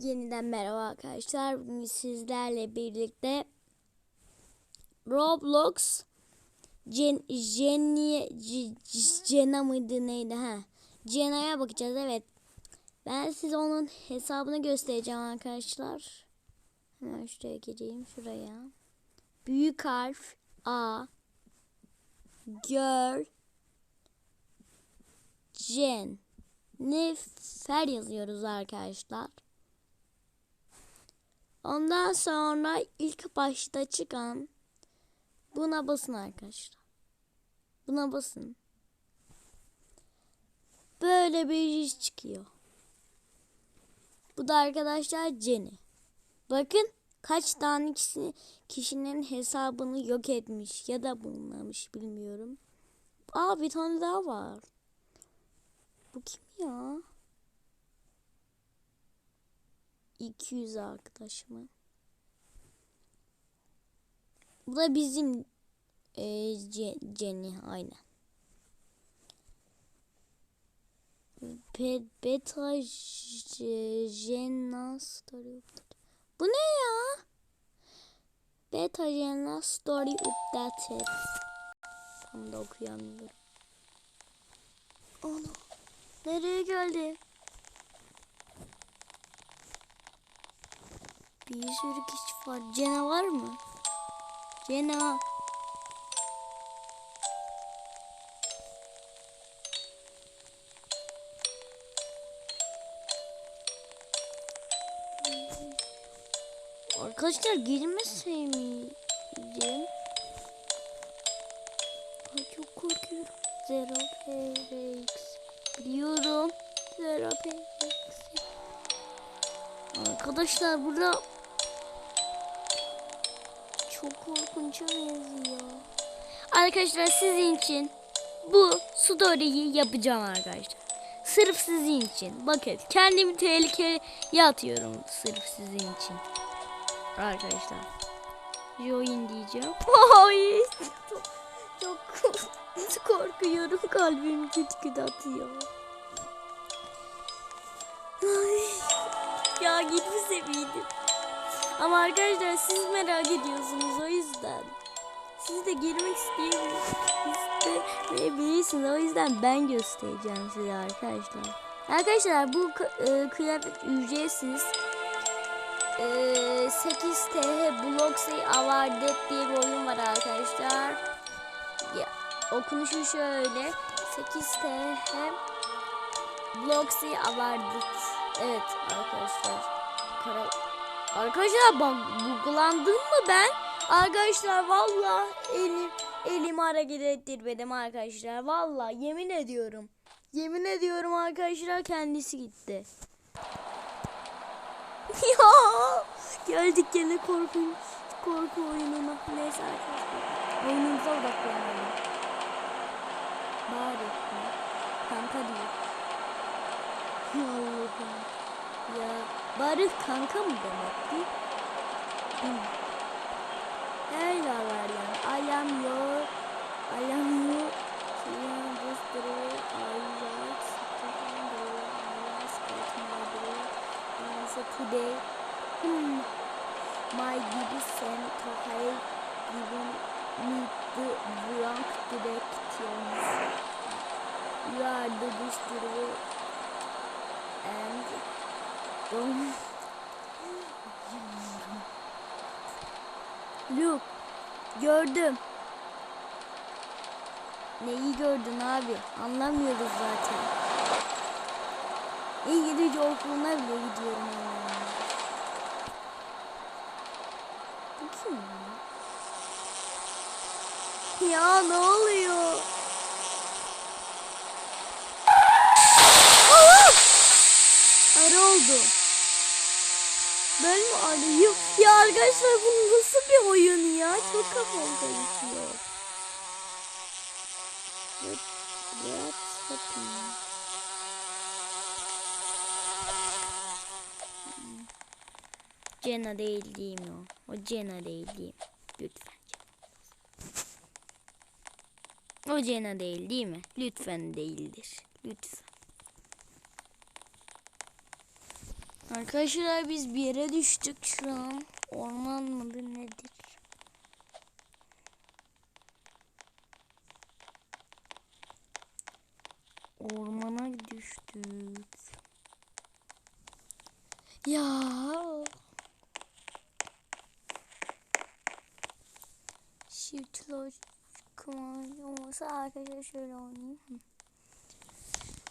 Yeniden merhaba arkadaşlar. Bugün sizlerle birlikte Roblox Jen, Jenny, Jenna mıydı neydi ha? Jenna'ya bakacağız evet. Ben size onun hesabını göstereceğim arkadaşlar. Hemen şuraya gireyim şuraya. Büyük harf A Girl Jen Nefer yazıyoruz arkadaşlar. Ondan sonra ilk başta çıkan buna basın arkadaşlar. Buna basın. Böyle bir iş çıkıyor. Bu da arkadaşlar Jenny. Bakın kaç tane kişi, kişinin hesabını yok etmiş ya da bulunmamış bilmiyorum. Aa bir tane daha var. Bu kim ya? 200 arkadaşımı. Bu da bizim e, Jenny aynen. Be beta Jenna story update. Bu ne ya? Beta Jenna story updated. Tam da okuyamıyorum. Ana. Nereye geldi? Bir sürü kişi var. Cena var mı? Cena. Arkadaşlar girmeseydim. Ay çok korkuyorum. Zero PRX. Biliyorum. Zero PRX. Arkadaşlar burada çok korkunç benziyor. Arkadaşlar sizin için bu story'yi yapacağım arkadaşlar. Sırf sizin için. Bakın kendimi tehlikeye atıyorum sırf sizin için. Arkadaşlar. Join diyeceğim. Ay, çok, çok korkuyorum. Kalbim küt küt atıyor. Ay, ya gitmese miydim? Ama arkadaşlar siz merak ediyorsunuz o yüzden. Siz de girmek isteyebilirsiniz. O yüzden ben göstereceğim size arkadaşlar. Arkadaşlar bu e, kıyafet ücretsiz. E, 8 TH Bloxy Avardet diye bir oyun var arkadaşlar. Ya, okunuşu şöyle. 8 TH Bloxy Avardet. Evet arkadaşlar. Kara... Arkadaşlar bak buglandım mı ben? Arkadaşlar valla elim elimi hareket ettirmedim arkadaşlar. Valla yemin ediyorum. Yemin ediyorum arkadaşlar kendisi gitti. ya geldik gene korkunç korku oyununa. Neyse arkadaşlar. Oyunumuza odaklanalım. Bari. Kanka. Ya Allah'ım. Ya Barış kanka mı demekti? Bilmiyorum. Eyvallah yani. I am your I am your today hmm, my gibi sen tohay given me the wrong directions. You are the destroyer and Luke gördüm. Neyi gördün abi? Anlamıyoruz zaten. İngilizce okuluna bile gidiyorum ya? Ne oluyor? Ara oldu. Ben mi arayayım? Ya arkadaşlar bu nasıl bir oyun ya? Çok kafam karışıyor. What, what's. Jenna değil mi o? O Jenna değil mi? Lütfen. O Jenna değil değil mi? Lütfen değildir. Lütfen. Arkadaşlar biz bir yere düştük şu an. Orman mıdır nedir? Ormana düştük. Ya. Shift lock command olmasa arkadaşlar şöyle oynayayım.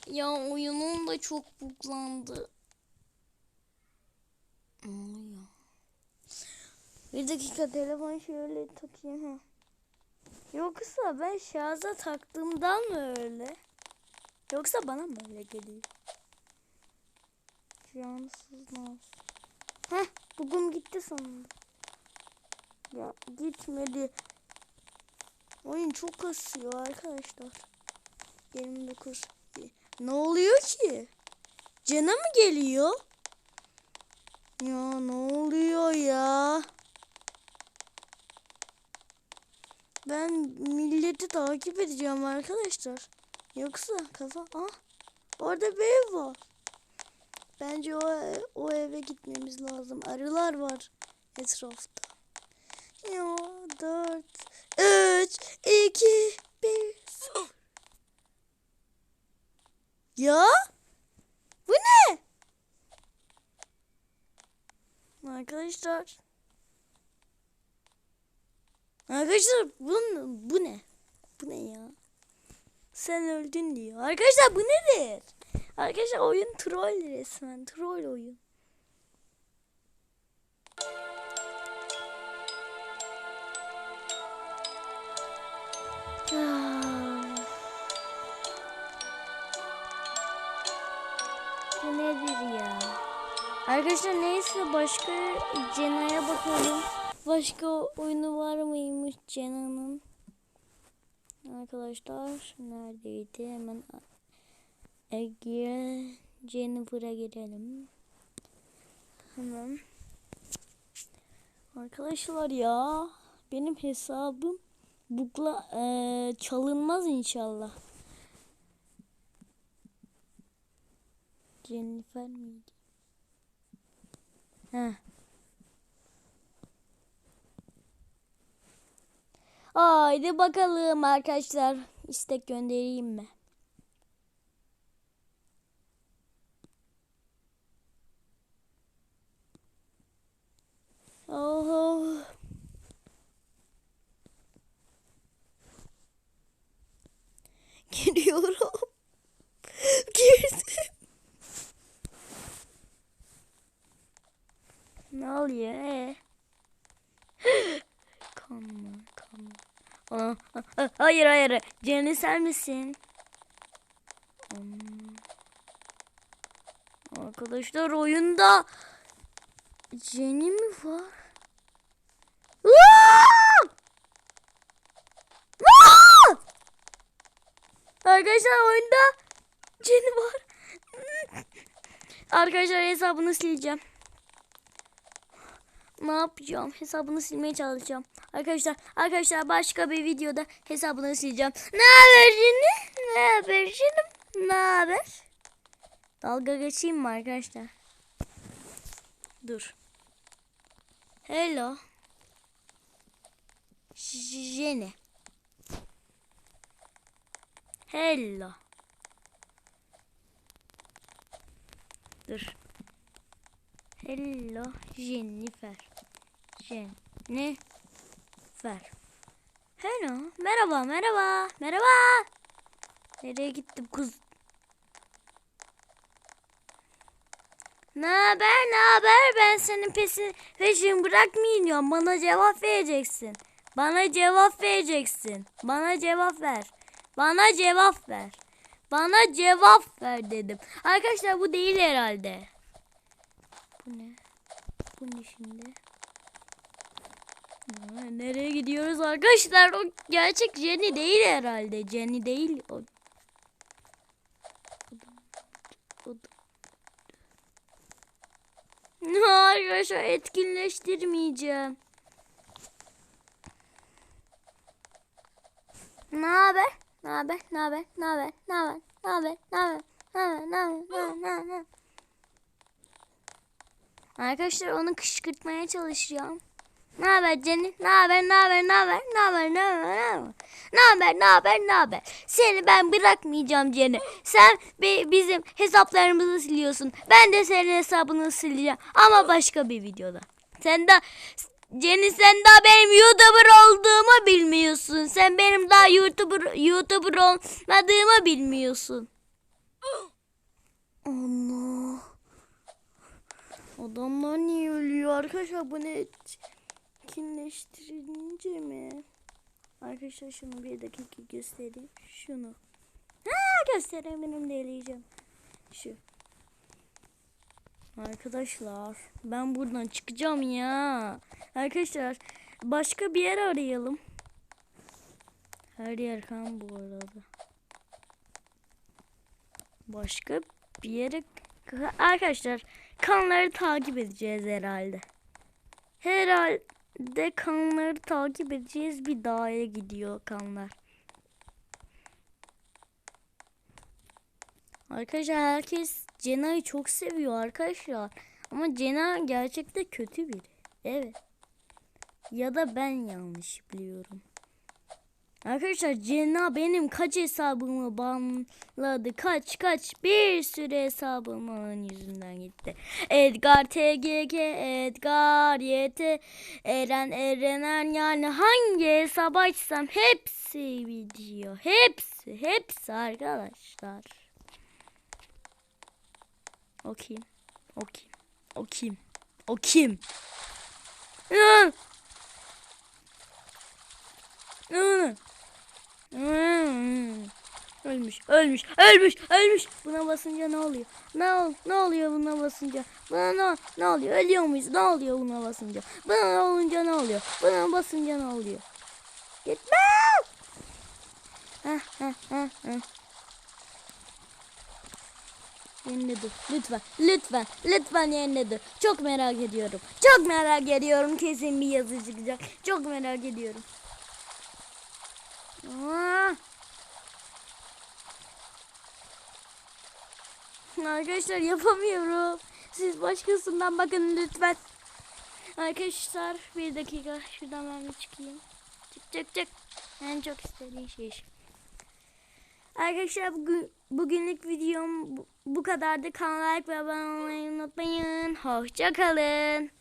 Ya oyunum da çok buglandı. Oluyor? Bir dakika telefon şöyle takayım ha. Yoksa ben şarja taktığımdan mı öyle? Yoksa bana mı öyle geliyor? Cansız nas. Heh bugün gitti sonunda. Ya gitmedi. Oyun çok kasıyor arkadaşlar. 29. Ne oluyor ki? Cana mı geliyor? Ya ne oluyor ya? Ben milleti takip edeceğim arkadaşlar. Yoksa kafa... Ah! Orada bir ev var. Bence o, o eve gitmemiz lazım. Arılar var etrafta. Ya dört, üç, iki, bir, sıfır. Ya? Bu ne? Arkadaşlar. Arkadaşlar bu, bu ne? Bu ne ya? Sen öldün diyor. Arkadaşlar bu nedir? Arkadaşlar oyun troll resmen. Troll oyun. Arkadaşlar neyse başka Cena'ya bakalım. Başka oyunu var mıymış Cena'nın? Arkadaşlar neredeydi? Hemen Ege Jennifer'a girelim. Hemen. Arkadaşlar ya benim hesabım bukla eee, çalınmaz inşallah. Jennifer miydi? Haydi bakalım arkadaşlar. istek göndereyim mi? Ne oluyor? Ee? Kanma, kanma. Aa, ha- hayır hayır. Jenny sen misin? Arkadaşlar oyunda Jenny mi var? Aa! Aa! Arkadaşlar oyunda Jenny var. Arkadaşlar hesabını sileceğim. Ne yapacağım? Hesabını silmeye çalışacağım. Arkadaşlar, arkadaşlar başka bir videoda hesabını sileceğim. Ne haber Jenny? Ne haber canım? Ne haber? Dalga geçeyim mi arkadaşlar? Dur. Hello. Jenny. Hello. Dur. Hello Jennifer. Jennifer. Hello. Merhaba, merhaba, merhaba. Nereye gittim kız? Ne haber, ne haber? Ben senin pesin peşin bırakmayacağım. Bana cevap vereceksin. Bana cevap vereceksin. Bana cevap ver. Bana cevap ver. Bana cevap ver dedim. Arkadaşlar bu değil herhalde. Bu ne? Bu ne şimdi? Nereye gidiyoruz arkadaşlar? O gerçek Jenny değil herhalde. Jenny değil. O, o, o, Arkadaşlar etkinleştirmeyeceğim. Ne haber? Ne haber? Ne haber? Ne haber? Ne haber? Ne haber? Ne haber? Ne haber? Ne haber? Ne haber? Arkadaşlar onu kışkırtmaya çalışacağım. Ne haber Jenny? Ne haber? Ne haber? Ne haber? Ne haber? Ne haber? Ne haber? Ne haber? Ne haber? Seni ben bırakmayacağım Jenny. Sen bi- bizim hesaplarımızı siliyorsun. Ben de senin hesabını sileceğim ama başka bir videoda. Sen de Jenny sen daha benim YouTuber olduğumu bilmiyorsun. Sen benim daha YouTuber YouTuber olmadığımı bilmiyorsun. Adamlar niye ölüyor arkadaşlar bu ne kinleştirince mi? Arkadaşlar şunu bir dakika göstereyim. Şunu. Ha gösteremedim deleyeceğim. Şu. Arkadaşlar ben buradan çıkacağım ya. Arkadaşlar başka bir yer arayalım. Her yer kan bu arada. Başka bir yere arkadaşlar kanları takip edeceğiz herhalde. Herhalde kanları takip edeceğiz. Bir dağa gidiyor kanlar. Arkadaşlar herkes Cena'yı çok seviyor arkadaşlar. Ama Cena gerçekte kötü biri. Evet. Ya da ben yanlış biliyorum. Arkadaşlar Cenna benim kaç hesabımı banladı. Kaç kaç bir sürü hesabımın yüzünden gitti. Edgar TGG, Edgar YT, Eren Erener yani hangi hesabı açsam hepsi video. Hepsi hepsi arkadaşlar. O kim? O kim? O kim? O kim? Hı! Hı! Hmm. Ölmüş, ölmüş, ölmüş, ölmüş. Buna basınca ne oluyor? Ne ol, ne oluyor buna basınca? Buna ne, ne oluyor? Ölüyor muyuz? Ne oluyor buna basınca? Buna olunca ne oluyor? Buna basınca ne oluyor? Gitme! Heh, heh, heh, dur. Lütfen. Lütfen. Lütfen yerine dur. Çok merak ediyorum. Çok merak ediyorum. Kesin bir yazı çıkacak. Çok merak ediyorum. Arkadaşlar yapamıyorum. Siz başkasından bakın lütfen. Arkadaşlar bir dakika şuradan ben bir çıkayım. Çık çık çık. En çok istediğim şey. Arkadaşlar bugün, bugünlük videom bu, bu kadardı. Kanala like ve abone olmayı unutmayın. Hoşçakalın.